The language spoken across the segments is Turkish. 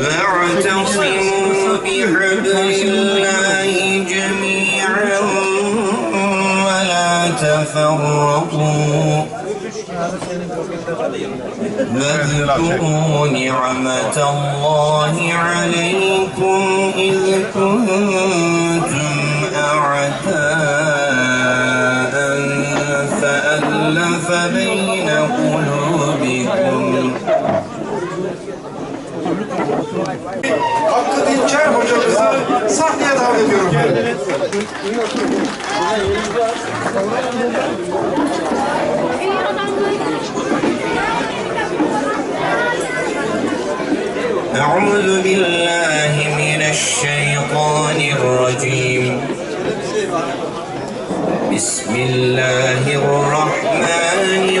واعتصموا بحبل الله جميعا ولا تفرقوا واذكروا نعمة الله عليكم إذ كنتم أعداء فألف بين قلوبكم. Hakkı Dinçer hocamızı sahneye davet ediyorum. أعوذ بالله من الشيطان الرجيم بسم الله الرحمن الرحيم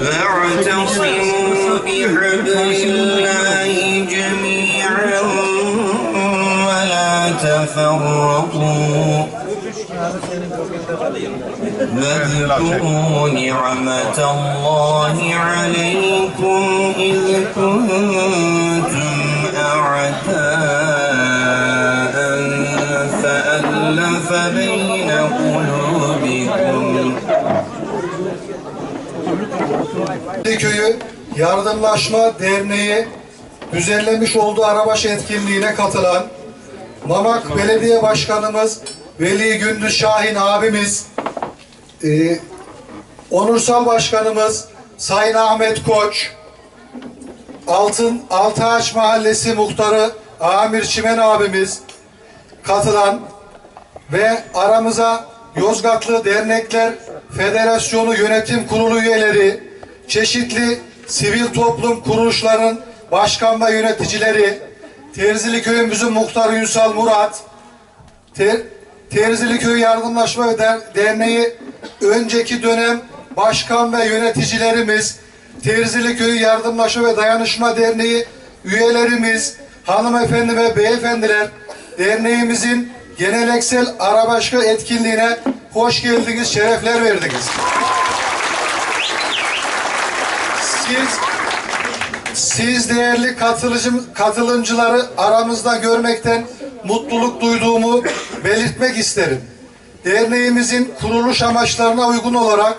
واعتصموا بحبل الله جميعا ولا تفرقوا واذكروا نعمة الله عليكم إذ كنتم أعداء فألف بين قلوبكم Köyü Yardımlaşma Derneği düzenlemiş olduğu arabaşı etkinliğine katılan Mamak Belediye Başkanımız Veli Gündüz Şahin abimiz, e, Onursal Başkanımız Sayın Ahmet Koç, Altın Altıağaç Mahallesi Muhtarı Amir Çimen abimiz katılan ve aramıza Yozgatlı Dernekler Federasyonu Yönetim Kurulu üyeleri, çeşitli sivil toplum kuruluşlarının başkan ve yöneticileri, Terzili Köyümüzün muhtarı Ünsal Murat, Ter, Terzili Köy Yardımlaşma ve Der- Derneği önceki dönem başkan ve yöneticilerimiz, Terzili Köy Yardımlaşma ve Dayanışma Derneği üyelerimiz, hanımefendi ve beyefendiler, derneğimizin geleneksel arabaşka etkinliğine hoş geldiniz, şerefler verdiniz. Siz siz değerli katılıcı, katılımcıları aramızda görmekten mutluluk duyduğumu belirtmek isterim. Derneğimizin kuruluş amaçlarına uygun olarak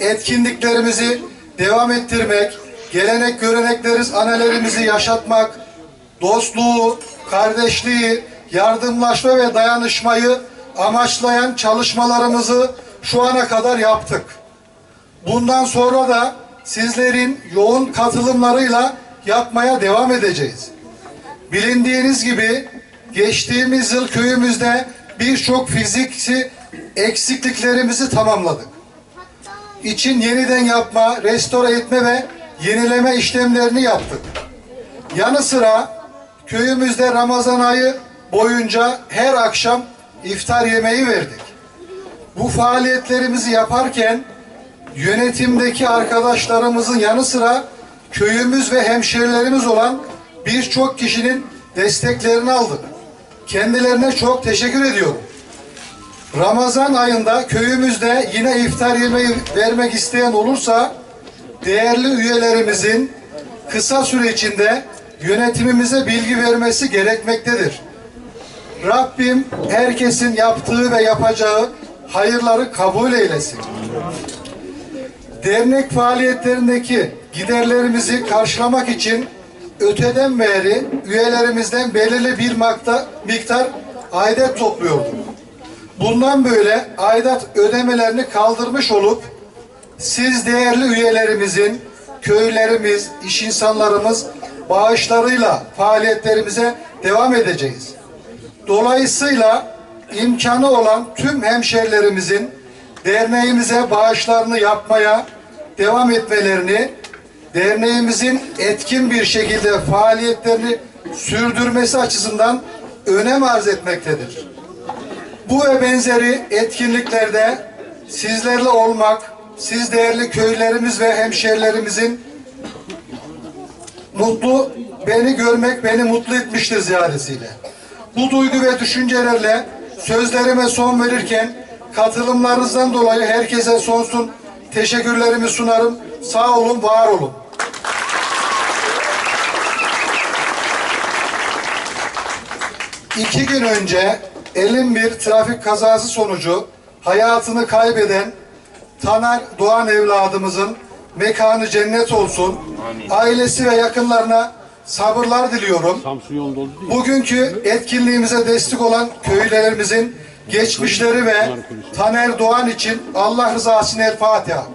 etkinliklerimizi devam ettirmek, gelenek görenekleriz analerimizi yaşatmak, dostluğu, kardeşliği, yardımlaşma ve dayanışmayı amaçlayan çalışmalarımızı şu ana kadar yaptık. Bundan sonra da sizlerin yoğun katılımlarıyla yapmaya devam edeceğiz. Bilindiğiniz gibi geçtiğimiz yıl köyümüzde birçok fiziksi eksikliklerimizi tamamladık. İçin yeniden yapma, restore etme ve yenileme işlemlerini yaptık. Yanı sıra köyümüzde Ramazan ayı boyunca her akşam iftar yemeği verdik. Bu faaliyetlerimizi yaparken yönetimdeki arkadaşlarımızın yanı sıra köyümüz ve hemşerilerimiz olan birçok kişinin desteklerini aldık. Kendilerine çok teşekkür ediyorum. Ramazan ayında köyümüzde yine iftar yemeği vermek isteyen olursa değerli üyelerimizin kısa süre içinde yönetimimize bilgi vermesi gerekmektedir. Rabbim herkesin yaptığı ve yapacağı hayırları kabul eylesin. Dernek faaliyetlerindeki giderlerimizi karşılamak için öteden beri üyelerimizden belirli bir makta, miktar aidat topluyorduk. Bundan böyle aidat ödemelerini kaldırmış olup siz değerli üyelerimizin, köylerimiz, iş insanlarımız bağışlarıyla faaliyetlerimize devam edeceğiz. Dolayısıyla imkanı olan tüm hemşerilerimizin derneğimize bağışlarını yapmaya devam etmelerini, derneğimizin etkin bir şekilde faaliyetlerini sürdürmesi açısından önem arz etmektedir. Bu ve benzeri etkinliklerde sizlerle olmak, siz değerli köylerimiz ve hemşerilerimizin mutlu, beni görmek beni mutlu etmiştir ziyaretiyle. Bu duygu ve düşüncelerle sözlerime son verirken katılımlarınızdan dolayı herkese sonsun teşekkürlerimi sunarım. Sağ olun, var olun. İki gün önce elin bir trafik kazası sonucu hayatını kaybeden Taner Doğan evladımızın mekanı cennet olsun. Ailesi ve yakınlarına sabırlar diliyorum. Bugünkü etkinliğimize destek olan köylerimizin geçmişleri ve Taner Doğan için Allah rızası için El Fatiha.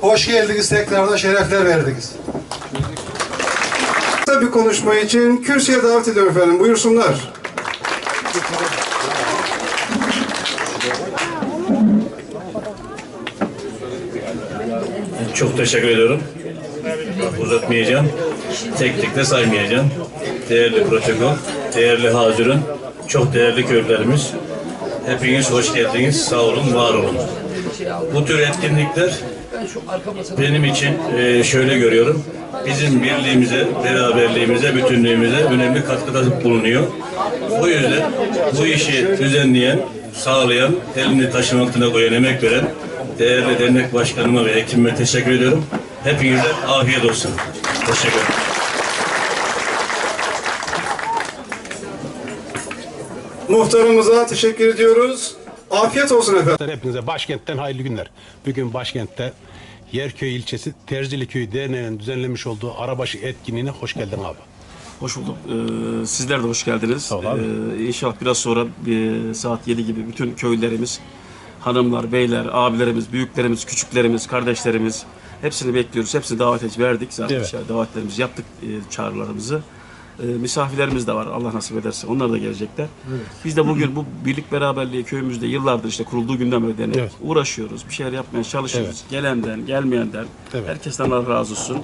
Hoş geldiniz tekrardan şerefler verdiniz. Kısa bir konuşma için kürsüye davet ediyorum efendim. Buyursunlar. Çok teşekkür ediyorum. Uzatmayacağım. Tek tek de saymayacağım. Değerli protokol, değerli hazırın, çok değerli köylülerimiz. Hepiniz hoş geldiniz. Sağ olun, var olun. Bu tür etkinlikler benim için e, şöyle görüyorum. Bizim birliğimize, beraberliğimize, bütünlüğümüze önemli katkıda bulunuyor. Bu yüzden bu işi düzenleyen, sağlayan, elini taşın altına koyan, emek veren değerli dernek başkanıma ve ekibime teşekkür ediyorum. Hepinize afiyet olsun. Teşekkür ederim. Muhtarımıza teşekkür ediyoruz. Afiyet olsun efendim. Hepinize başkentten hayırlı günler. Bugün başkentte Yerköy ilçesi Terzili Köyü Derneği'nin düzenlemiş olduğu arabaşı etkinliğine hoş geldin abi. Hoş bulduk. Ee, sizler de hoş geldiniz. Sağ ol abi. Ee, inşallah biraz sonra bir saat 7 gibi bütün köylülerimiz, hanımlar, beyler, abilerimiz, büyüklerimiz, küçüklerimiz, kardeşlerimiz hepsini bekliyoruz. Hepsini davet et- verdik. Zaten Evet. davetlerimizi yaptık, e, çağrılarımızı. Ee, misafirlerimiz de var Allah nasip ederse. Onlar da gelecekler. Biz de bugün bu birlik beraberliği köyümüzde yıllardır işte kurulduğu günden beri Evet. uğraşıyoruz. Bir şeyler yapmaya çalışıyoruz. Gelenden, gelmeyenden. Evet. Herkesten Allah razı olsun.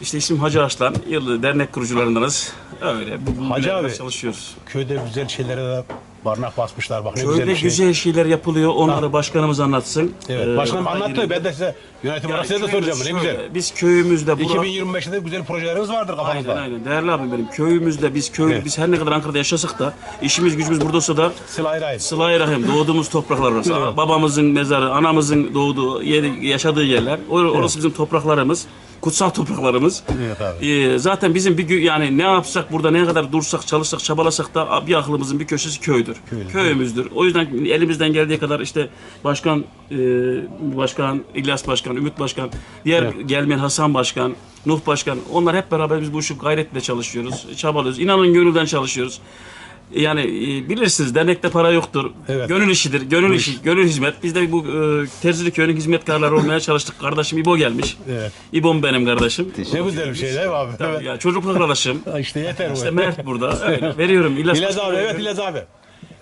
İşte ismim Hacı Arslan. Yıllı dernek kurucularındanız. Öyle. Hacı abi. çalışıyoruz. Köyde güzel şeylere de barnak basmışlar bak ne güzel Köyde bir şey. güzel şeyler yapılıyor. Onları başkanımız anlatsın. Evet. Ee, Başkanım hayır- anlattı. Ben de size yönetim olarak size de soracağım. Ne şöyle, güzel. Biz köyümüzde bura... 2025'te güzel projelerimiz vardır kafamızda. Aynen aynen. Değerli abim benim. Köyümüzde biz köy Evet. biz her ne kadar Ankara'da yaşasak da işimiz gücümüz burada olsa da Sıla-i Rahim. Sıla-i Rahim doğduğumuz topraklar orası. Evet. Babamızın mezarı, anamızın doğduğu yeri, yaşadığı yerler. Or- Orası bizim topraklarımız. Kutsal topraklarımız. Evet abi. Ee, zaten bizim bir gü- yani ne yapsak burada ne kadar dursak, çalışsak, çabalasak da bir aklımızın bir köşesi köydür. Köyümüzdür. O yüzden elimizden geldiği kadar işte başkan e, başkan İlyas Başkan, Ümit Başkan, diğer gelmeyen Hasan Başkan, Nuh Başkan onlar hep beraber biz bu işi gayretle çalışıyoruz. Çabalıyoruz. İnanın gönülden çalışıyoruz. Yani e, bilirsiniz dernekte para yoktur. Evet. Gönül işidir. Gönül işi, gönül hizmet. Biz de bu e, Terzili Köyü'nün hizmetkarları olmaya çalıştık. Kardeşim İbo gelmiş. Evet. İbo'm benim kardeşim. Ne güzel bir şey değil mi abi? Evet. Ya çocukluk arkadaşım. İşte yeter bu. İşte Mert burada. Öyle. Veriyorum. İlyas İlaz Başkan'a abi evet. İlaz abi.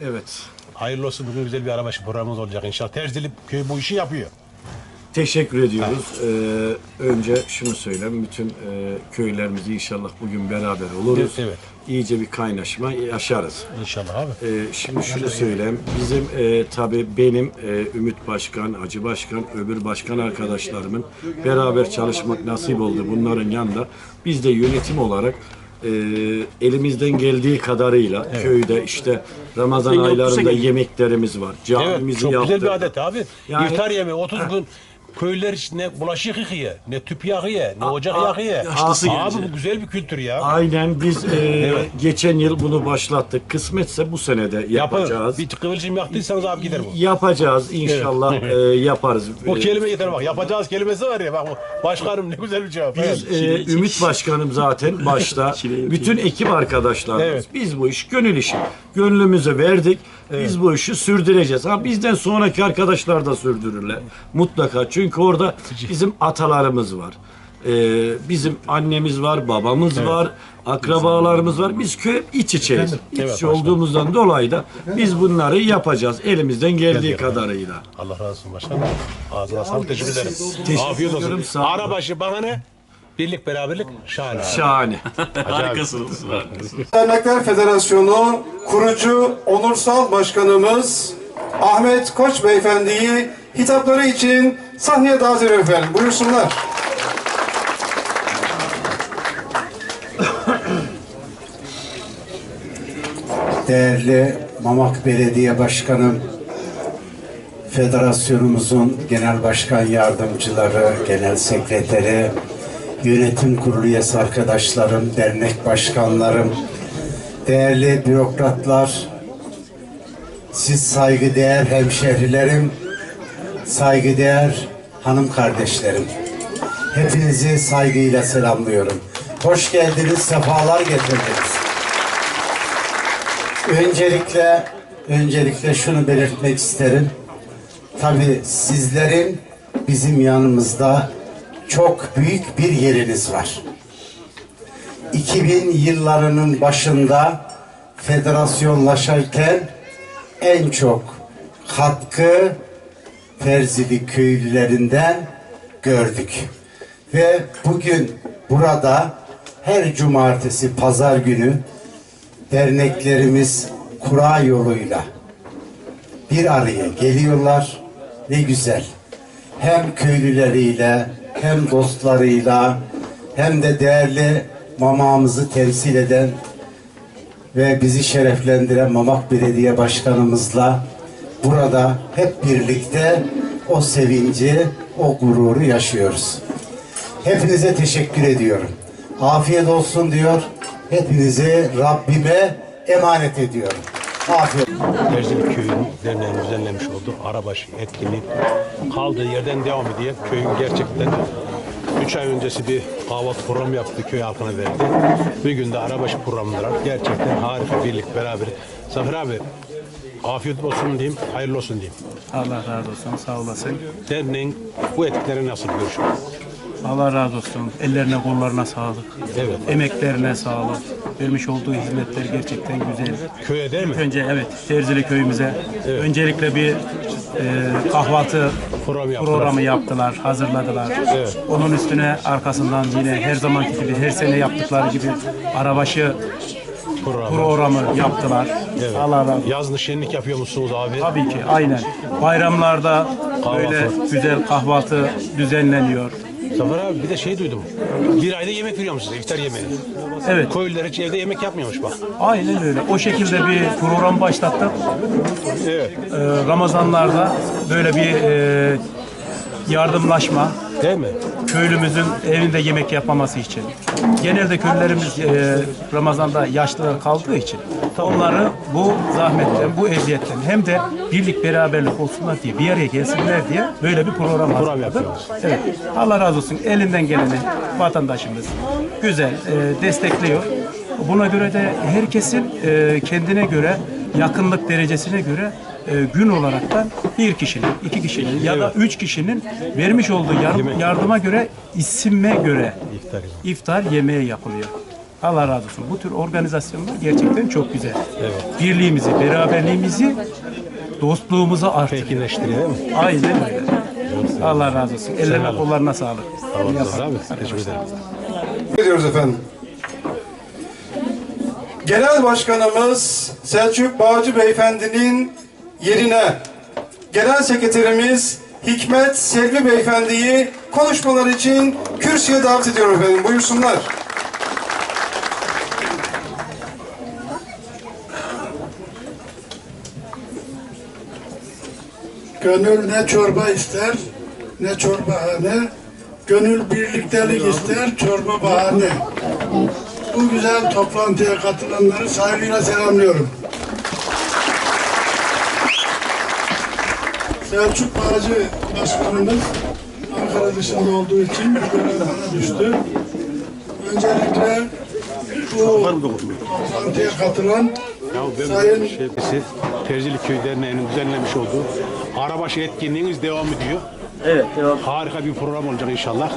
Evet. Hayırlı olsun bugün güzel bir arabaşı programımız olacak inşallah. Terzili köy bu işi yapıyor. Teşekkür ediyoruz. Ee, önce şunu söyleyeyim. Bütün e, köylerimizi inşallah bugün beraber oluruz. Evet. İyice bir kaynaşma yaşarız. İnşallah abi. Ee, şimdi şunu söyleyeyim. Bizim e, tabii benim e, Ümit Başkan, Hacı Başkan, öbür başkan arkadaşlarımın beraber çalışmak nasip oldu bunların yanında. Biz de yönetim olarak e, elimizden geldiği kadarıyla köyde işte Ramazan yoksa aylarında yemeklerimiz var. Evet Camimizi çok güzel yaptık. bir adet abi. Yani- İftar yemeği 30 gün köylüler hiç ne bulaşık yıkıyor, ne tüp yakıyor, ne ocak yakıyor. yaşlısı Abi gelince. bu güzel bir kültür ya. Aynen biz e, Evet. geçen yıl bunu başlattık. Kısmetse bu sene de yapacağız. Yapın. Bir kıvılcım yaktıysanız abi gider bu. Yapacağız inşallah e, yaparız. O E, kelime yeter bak. Yapacağız kelimesi var ya. Bak bu başkanım ne güzel bir cevap. Biz Evet. e, Ümit Başkanım zaten başta bütün ekip arkadaşlarımız. Evet. Biz bu iş gönül işi. Gönlümüzü verdik. Biz bu işi sürdüreceğiz. Ha bizden sonraki arkadaşlar da sürdürürler. Mutlaka. Çünkü orada bizim atalarımız var. E, bizim annemiz var, babamız var, akrabalarımız var. Biz köy iç içeyiz. İç Evet, içe olduğumuzdan dolayı da biz bunları yapacağız elimizden geldiği kadarıyla. Allah razı olsun başkanım. Ağzına sağlık. Teşekkür ederim. Teşekkür Afiyet olsun. ediyorum, sağ olun. Arabaşı bana ne? Birlik beraberlik şahane. Şahane. Harikasınız. Dernekler Federasyonu kurucu onursal başkanımız Ahmet Koç Beyefendi'yi hitapları için sahneye davet ediyorum efendim. Buyursunlar. Değerli Mamak Belediye Başkanım, Federasyonumuzun Genel Başkan Yardımcıları, Genel Sekreteri, Yönetim Kurulu üyesi arkadaşlarım, dernek başkanlarım, değerli bürokratlar, siz saygıdeğer hemşehrilerim, saygıdeğer hanım kardeşlerim. Hepinizi saygıyla selamlıyorum. Hoş geldiniz, sefalar getirdiniz. Öncelikle öncelikle şunu belirtmek isterim. Tabii sizlerin bizim yanımızda çok büyük bir yeriniz var. 2000 yıllarının başında federasyonlaşırken en çok katkı Ferzili köylülerinden gördük. Ve bugün burada her cumartesi pazar günü derneklerimiz kura yoluyla bir araya geliyorlar. Ne güzel. Hem köylüleriyle, hem dostlarıyla, hem de değerli mamamızı temsil eden ve bizi şereflendiren Mamak Belediye Başkanımızla burada hep birlikte o sevinci, o gururu yaşıyoruz. Hepinize teşekkür ediyorum. Afiyet olsun diyor. Hepinizi Rabbime emanet ediyorum. Afiyet Terzili Köyü'nün derneğinin düzenlemiş olduğu arabaşı etkinliği kaldığı yerden devam ediyor. Köyün gerçekten 3 ay öncesi bir kahvaltı programı yaptı köy halkına verdi. Bir günde arabaşı programları gerçekten harika birlik beraber. Zafer abi afiyet olsun diyeyim, hayırlı olsun diyeyim. Allah razı olsun, sağ olasın. Derneğin bu etkileri nasıl görüşüyor? Allah razı olsun. Ellerine kollarına sağlık. Evet. Emeklerine sağlık. Vermiş olduğu hizmetler gerçekten güzel. Köye değil mi? Önce evet Terzili köyümüze öncelikle bir e, kahvaltı Program yaptılar. programı yaptılar, hazırladılar. Evet. Onun üstüne arkasından yine her zamanki gibi her sene yaptıkları gibi arabaşı Programı. programı yaptılar. Evet. Allah razı olsun. Yazın şenlik yapıyor musunuz abi? Tabii ki aynen. Bayramlarda böyle Kahvaltı. güzel kahvaltı düzenleniyor. Zafer abi bir de şey duydum. Bir ayda yemek veriyor musunuz iftar yemeği? Evet. Köylüler hiç evde yemek yapmıyormuş bak. Aynen öyle. O şekilde bir program başlattık. Evet. Ee, Ramazanlarda böyle bir e, yardımlaşma, Değil mi? köylümüzün evinde yemek yapmaması için. Genelde köylülerimiz e, Ramazan'da yaşlılar kaldığı için onları bu zahmetten, bu eziyetten hem de birlik beraberlik olsunlar diye bir araya gelsinler diye böyle bir program hazırladık. Evet. Allah razı olsun. Elinden geleni vatandaşımız güzel e, destekliyor. Buna göre de herkesin e, kendine göre yakınlık derecesine göre e, gün olaraktan bir kişinin, iki kişinin ya da üç kişinin vermiş olduğu yardım, yardıma göre isime göre İftar yemeği. iftar yemeği yapılıyor. Allah razı olsun. Bu tür organizasyonlar gerçekten çok güzel. Birliğimizi, beraberliğimizi, dostluğumuzu artırıyor. Pekinleştiriyor değil mi? Aynen öyle. Allah razı olsun. Ellerine olun. kollarına sağlık. Tamam Zafer abi. Teşekkür ederim. ediyoruz efendim. Genel Başkanımız Selçuk Bağcı Beyefendi'nin yerine Genel Sekreterimiz Hikmet Selvi Beyefendi'yi konuşmalar için kürsüye davet ediyorum efendim. Buyursunlar. Gönül ne çorba ister ne çorbahane, gönül birliktelik ister, çorba bahane. Bu güzel toplantıya katılanları saygıyla selamlıyorum. Selçuk Bağcı Başkanımız Ankara dışında olduğu için bu görev bana düştü. Öncelikle bu toplantıya katılan Ya ben Sayın şeysi Terzili Köy Derneği'nin düzenlemiş olduğu Arabaşı etkinliğiniz devam ediyor. Evet, devam. Harika bir program olacak inşallah.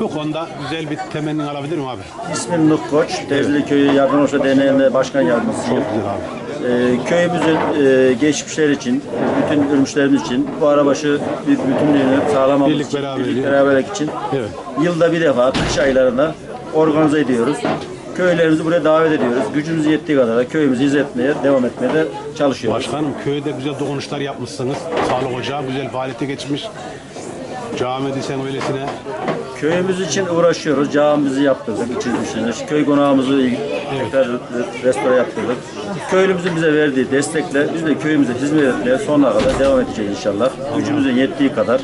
Bu konuda güzel bir temenni alabilir miyim abi? İsmim Nuh Koç. Devzili Köyü Yardım Olsa Derneği'nde başkan yardımcısıyım. Çok güzel abi. Ee, köyümüzün e, geçmişler için, bütün ölmüşlerimiz için bu arabaşı bir bütünlüğünü sağlamamız Birlik için, beraberliği. birlik beraberlik için Evet. yılda bir defa kış aylarında organize ediyoruz. Köylerimizi buraya davet ediyoruz. Gücümüz yettiği kadar da köyümüzü izletmeye, devam etmeye de çalışıyoruz. Başkanım köyde güzel dokunuşlar yapmışsınız. Sağlık ocağı güzel faaliyete geçmiş. Cami desen öylesine. Köyümüz için uğraşıyoruz. Camimizi yaptırdık. Üçüncü Köy konağımızı tekrar restore yaptırdık. Köylümüzün bize verdiği destekle biz de köyümüze hizmet etmeye sonuna kadar devam edeceğiz inşallah. Gücümüzün yettiği kadar.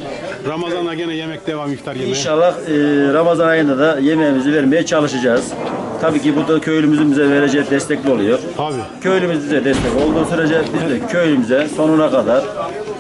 Ramazan'da gene yemek devam iftar yemeği. İnşallah e, Ramazan ayında da yemeğimizi vermeye çalışacağız. Tabii ki bu da köylümüzün bize vereceği destekli oluyor. Tabii. Köylümüz bize destek olduğu sürece biz de köyümüze sonuna kadar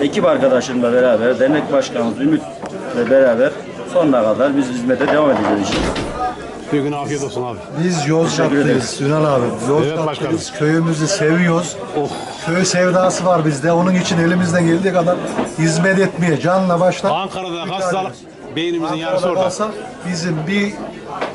ekip arkadaşımla beraber, dernek başkanımız Ümit'le beraber sonuna kadar biz hizmete devam edeceğiz inşallah. Bir gün afiyet olsun abi. Biz Yozgatlıyız. Ünal abi. Yozgatlıyız. Köyümüzü seviyoruz. Oh. Köy sevdası var bizde. Onun için elimizden geldiği kadar hizmet etmeye canla başla. Ankara'da hastalık beynimizin yarısı Ankara'da orada. kalsa bizim bir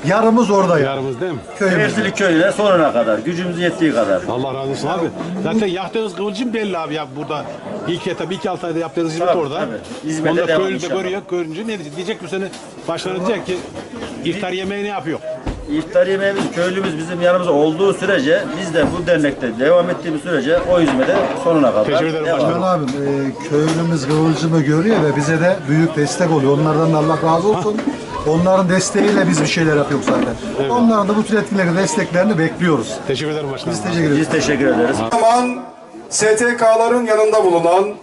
yarımız orada ya. Yarımız değil mi? Köyümüzde. Erzili köyüne sonuna kadar, gücümüz yettiği kadar. Allah razı olsun abi. Zaten yaktığınız kıvılcım belli abi ya burada. ilk etap, iki altı ayda yaptığınız hizmet Tabii, orada. tabii. Hizmete Onda devam köylü de inşallah. görüyor, görünce ne diyecek? Diyecek bu sene başkanı diyecek ki iftar yemeği ne yapıyor? İftar yemeğimiz, köylümüz bizim yanımızda olduğu sürece, biz de bu dernekte devam ettiğimiz sürece o hizmete sonuna kadar Teşekkür ederim devam başkanım. Abim e, köylümüz Kıvılcım'ı görüyor ve bize de büyük destek oluyor. Onlardan da Allah razı olsun. Onların desteğiyle biz bir şeyler yapıyoruz zaten. Onların da bu tür etkinliklere desteklerini bekliyoruz. Teşekkür ederim başkanım. Biz teşekkür ederiz. Biz teşekkür ederiz. zaman STK'ların yanında bulunan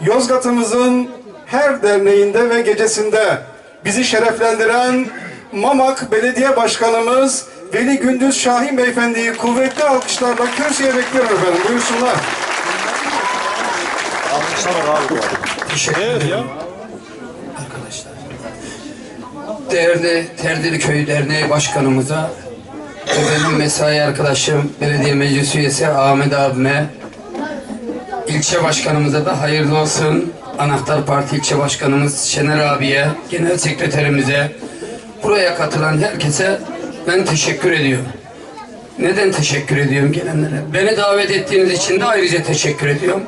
Yozgat'ımızın her derneğinde ve gecesinde bizi şereflendiren Mamak Belediye Başkanımız Veli Gündüz Şahin Beyefendi'yi kuvvetli alkışlarla kürsüye bekliyorum efendim. Buyursunlar. Evet ya. Değerli Terdili Köyü Derneği Başkanımıza ve benim mesai arkadaşım belediye meclis üyesi Ahmet abime ilçe başkanımıza da hayırlı olsun. Anahtar Parti ilçe başkanımız Şener abiye, genel sekreterimize, buraya katılan herkese ben teşekkür ediyorum. Neden teşekkür ediyorum gelenlere? Beni davet ettiğiniz için de ayrıca teşekkür ediyorum.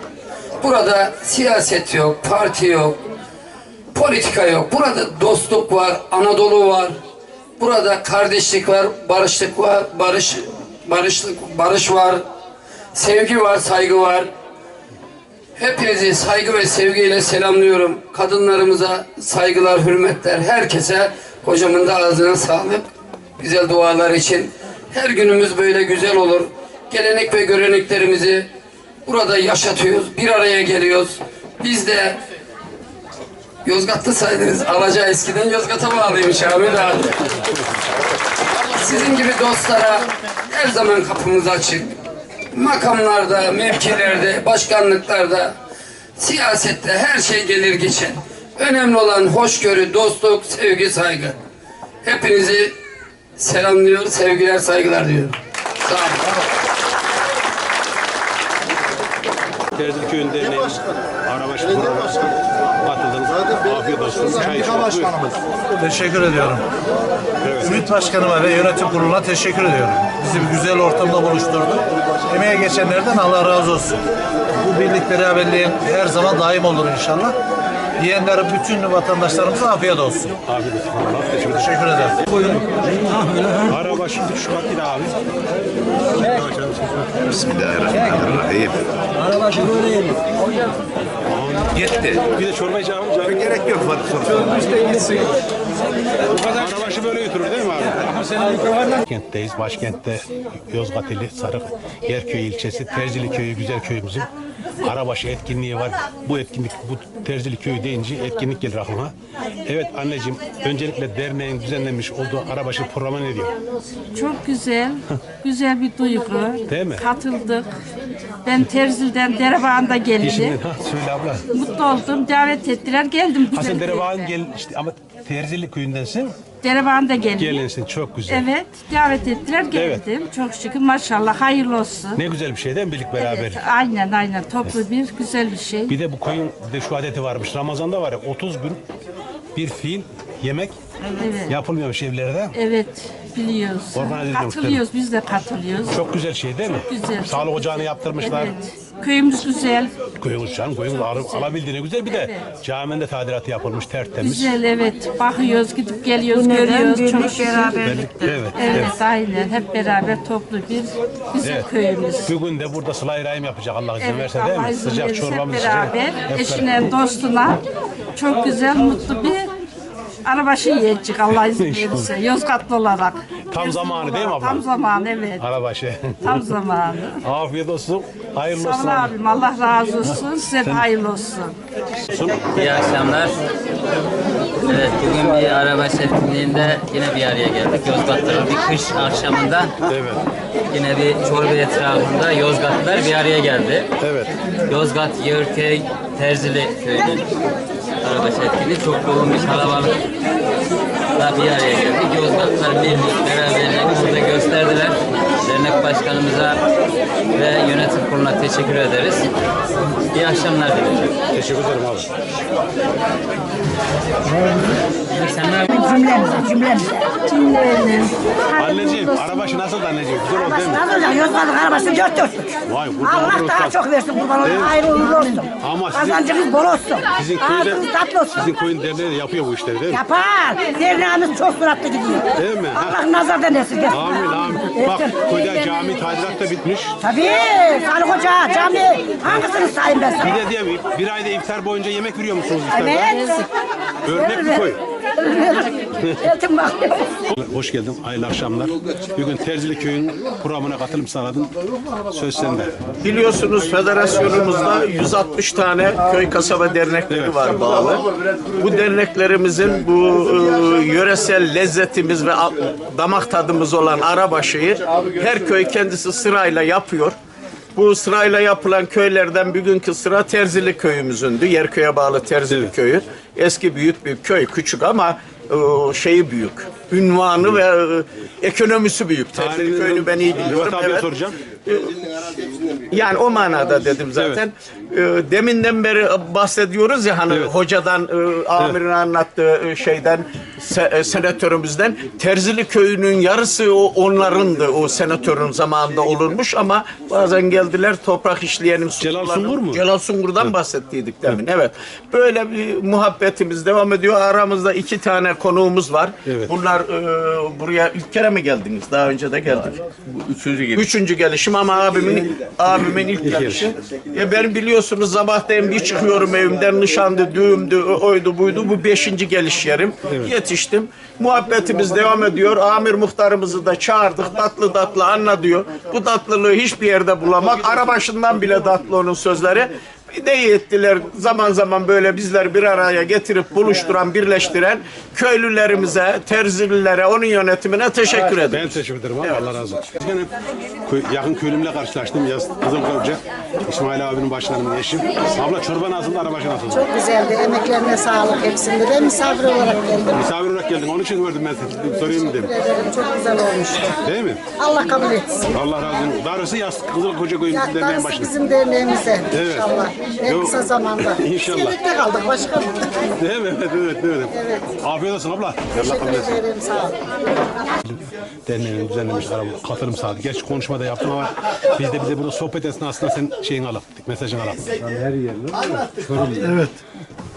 Burada siyaset yok, parti yok, politika yok. Burada dostluk var, Anadolu var. Burada kardeşlik var, barışlık var, barış barışlık barış var. Sevgi var, saygı var. Hepinizi saygı ve sevgiyle selamlıyorum. Kadınlarımıza saygılar, hürmetler. Herkese hocamın da ağzına sağlık. Güzel dualar için. Her günümüz böyle güzel olur. Gelenek ve göreneklerimizi burada yaşatıyoruz. Bir araya geliyoruz. Biz de Yozgatlı saydınız. Alaca eskiden Yozgat'a bağlıymış Ahmet abi. Sizin gibi dostlara her zaman kapımız açık. Makamlarda, mevkilerde, başkanlıklarda, siyasette her şey gelir geçer. Önemli olan hoşgörü, dostluk, sevgi, saygı. Hepinizi selamlıyor, sevgiler, saygılar diyorum. Sağ olun. Terzili Köyü'nün derneği Arabaşı programı katıldınız. Afiyet olsun. Çay içmek buyurun. Teşekkür ediyorum. Ümit Başkanıma ve yönetim kuruluna teşekkür ediyorum. Bizi bir güzel ortamda buluşturdu. Emeğe geçenlerden Allah razı olsun. Bu birlik beraberliğin her zaman daim olur inşallah. Yiyenlerin bütün vatandaşlarımıza afiyet olsun. Afiyet olsun. Allah teşekkür ederim. Teşekkür ederim. Buyurun. Arabaşı Şubat bir abi. Bismillahirrahmanirrahim. Aman Yetti. Bir de çorba canım. Gerek yok Fatih Sultan. Arabaşı böyle götürür değil mi abi? Kentteyiz. Başkentte Yozgat ili Sarık Yerköy ilçesi Terzili Köyü güzel köyümüzün arabaşı etkinliği var. Bu etkinlik bu Terzili Köyü deyince etkinlik gelir aklıma. Evet anneciğim öncelikle derneğin düzenlemiş olduğu arabaşı programı ne diyor? Çok güzel, güzel bir duygu. Değil mi? Katıldık. Ben Terzil'den Derebağ'ında İşini geldim. ha, söyle abla. Mutlu oldum, davet ettiler, geldim. Ha sen köyde. gel işte ama Terzili köyündensin. Derebağ'ında geldim. Gelinsin çok güzel. Evet, davet ettiler, geldim. Çok şükür, maşallah, hayırlı olsun. Ne güzel bir şey değil mi birlik beraber? Evet, aynen aynen, toplu bir güzel bir şey. Bir de bu koyun bir de şu adeti varmış. Ramazan'da var ya 30 gün bir fiil yemek Evet. yapılmıyormuş evlerde. Evet, biliyoruz. Organize ediyormuş, Katılıyoruz, biz de katılıyoruz. Çok güzel şey değil mi? Güzel. Sağlık ocağını yaptırmışlar. Evet. Köyümüz güzel. Köyümüz canım, köyümüz al- alabildiğine güzel. Bir de Evet. caminin de tadilatı yapılmış tertemiz. Güzel evet. Bakıyoruz, gidip geliyoruz, görüyoruz. Çok şükür. Evet, evet. Evet, aynen. Hep beraber toplu bir güzel Evet. köyümüz. Bugün de burada sıla rahim yapacak Allah izin Evet, verse değil Allah mi? izin Sıcak verirse çorbamız hep içecek. beraber, Hep eşine, dostuna çok güzel, mutlu bir arabaşı yiyecek Allah izin verirse. Yozgatlı olarak. Tam zamanı değil mi abla? Tam zamanı evet. Arabaşı. Tam zamanı. Afiyet olsun. Hayırlı Sağ olsun. ol abim. Allah razı olsun. Size de Sen- hayırlı olsun. İyi akşamlar. Evet bugün bir araba etkinliğinde yine bir araya geldik. Yozgatlılar bir kış akşamında evet. yine bir çorba etrafında Yozgatlılar bir araya geldi. Evet. Yozgat Yığırköy Terzili köyünün araba etkinliği çok yoğun bir kalabalık bir araya geldik. Yozgatlılar birlik beraberliğini burada gösterdiler. Dernek başkanımıza ve yönetim kuruluna teşekkür ederiz. İyi akşamlar dilerim. Teşekkür ederim abi. Cümlemize, cümlemize. Cümlemize. Anneciğim, arabaşı nasıl anneciğim? Güzel oldu değil mi? Nasıl olacak? Yozgat'ın arabası dört dörtlük. Vay kurban Allah olsun daha çok versin kurban olsun. Hayırlı uğurlu olsun. Ama sizin- Kazancınız bol olsun. Sizin köyde, Ağzınız tatlı olsun. sizin köyün derneği de yapıyor bu işleri değil mi? Yapar. Derneğimiz çok süratli gidiyor. Değil mi? Allah nazardan esirgesin. Amin amin. Bak köyde cami tadilat da bitmiş. Tabii. Sağlık Hoca, cami. Hangisini sayayım ben sana? Bir de diye? Bir ayda iftar boyunca yemek veriyor musunuz iftarda? Evet. Örnek bir koy. Eltim. Hoş geldin. Hayırlı akşamlar. Bugün Terzili Köy'ün programına katılım sağladın. Söz sende. Biliyorsunuz federasyonumuzda 160 tane köy kasaba dernekleri var bağlı. Bu derneklerimizin bu e, yöresel lezzetimiz ve damak tadımız olan arabaşıyı her köy kendisi sırayla yapıyor. Bu sırayla yapılan köylerden bugünkü sıra Terzili köyümüzündü. Yerköy'e bağlı Terzili köyü. Eski büyük bir köy, küçük ama şeyi büyük. Ünvanı ve e, ekonomisi büyük. Terzili köyünü ben iyi biliyorum. Evet. soracağım. Yani o manada dedim zaten. Ee, deminden beri bahsediyoruz ya hani hocadan, e, amirin anlattığı e, şeyden, se- e, senatörümüzden. Terzili köyünün yarısı o onlarındı o senatörün zamanında olurmuş ama bazen geldiler toprak işleyenin Celal Sungur mu? Celal Sungur'dan bahsettiydik demin. Evet. Böyle bir muhabbetimiz devam ediyor. Aramızda iki tane konuğumuz var. Bunlar e, buraya ilk kere mi geldiniz? Daha önce de geldik. Üçüncü gelişim. Üçüncü gelişim ama abimin abimin ilk gelişi. Ya ben biliyorsunuz sabahleyin bir çıkıyorum evimden nişandı, düğümdü, oydu buydu. Bu beşinci geliş yerim. Yetiştim. Muhabbetimiz devam ediyor. Amir muhtarımızı da çağırdık. Tatlı tatlı anla diyor. Bu tatlılığı hiçbir yerde bulamak. Arabaşından bile tatlı onun sözleri. De iyi ettiler. Zaman zaman böyle bizler bir araya getirip buluşturan, birleştiren köylülerimize, terzililere, onun yönetimine teşekkür ederim. Ben teşekkür ederim abi. Allah razı olsun. Başkanım, yakın köylümle karşılaştım. Yaz Kızıl Kavcı. İsmail abinin başkanımın eşim. Abla çorba nasıldı, arabaşı nasıldı? Çok güzeldi. Emeklerine sağlık hepsinde. Ben misafir olarak geldim. Misafir olarak geldin. Onun için gördüm ben seni. Sorayım dedim. Teşekkür ederim. Çok güzel olmuştu. Değil mi? Allah kabul etsin. Allah razı olsun. Darısı yaz Kızıl Koca Köyü'nün Ya, derneğin darısı başına. bizim derneğimize Evet. inşallah. En kısa zamanda. İnşallah. Birlikte kaldık başkanım. Değil mi? Evet, evet, evet. Evet. Afiyet olsun abla. Allah Teşekkür kabul etsin. ederim. Sağ olun. Derneğinin düzenlemiş araba katılım sağladı. Gerçi konuşma da yaptım ama biz de bize burada sohbet esnasında sen şeyini alıp, mesajını alıp. Her Evet.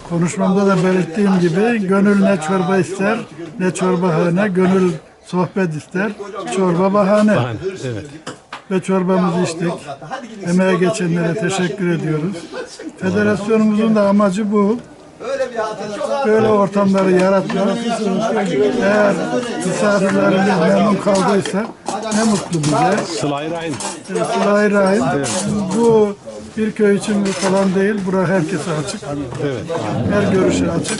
Konuşmamda da belirttiğim gibi gönül ne çorba ister ne çorbahane, gönül sohbet ister, çorba bahane. Bahane, evet. Ve çorbamızı içtik. Emeğe geçenlere teşekkür ediyoruz. Federasyonumuzun da amacı bu. Böyle ortamları yaratmak. Eğer misafirlerimiz memnun kaldıysa ne mutlu bize. Sıla-i Rahim. Sıla-i Rahim. Bu bir köy için bir falan değil. Bura herkese açık. Evet. Her görüşe açık.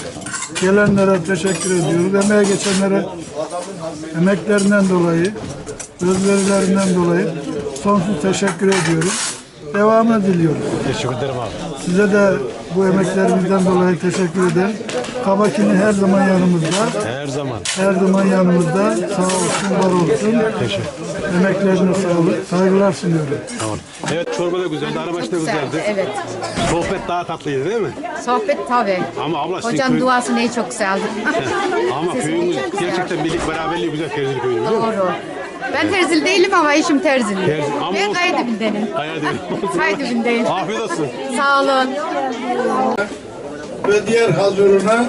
Gelenlere teşekkür ediyoruz. Emeğe geçenlere emeklerinden dolayı, özverilerinden dolayı sonsuz teşekkür ediyoruz. Devamını diliyoruz. Teşekkür ederim abi. Size de bu emeklerinizden dolayı teşekkür ederim. Kabakini her zaman yanımızda. Her zaman. Her zaman yanımızda. Sağ olsun, var olsun. Teşekkür. Emeklerine sağlık. Saygılar sunuyorum. Tamam. Evet çorba da güzeldi, arabaşı da Güzeldi, evet. Sohbet daha tatlıydı değil mi? Sohbet tabii. Ama abla sizin Hocam köy- duası ne çok güzeldi. Ama Sesini köyümüz gerçekten birlik beraberliği güzel Terzili köyü biliyor musun? Doğru. Ben terzil değilim ama eşim terzili. Terzil, ama Ben olsun. Kaydibin'denim. Hayal değil. Kaydibin'deyim. Afiyet olsun. Sağ olun. ve diğer hazırına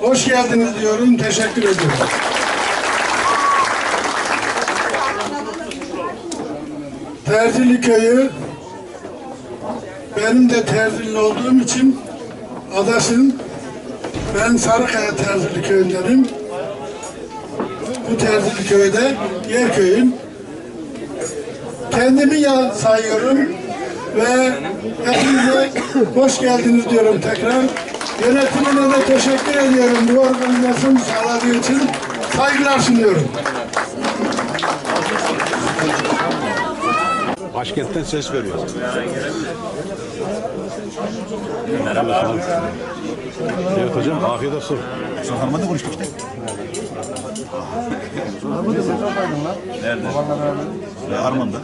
hoş geldiniz diyorum. Teşekkür ediyorum. Terzili köyü benim de Terzili olduğum için adaşım. Ben Sarıkaya Terzili köyündenim. Bu Terzili köyde yer köyüm. Kendimi ya sayıyorum ve hepinize hoş geldiniz diyorum tekrar. Yönetimine de teşekkür ediyorum bu organizasyonu sağladığı için. Saygılar sunuyorum. Başkentten ses veriyor. Evet hocam, afiyet olsun. Da konuştuk işte. Nerede? Arman'da.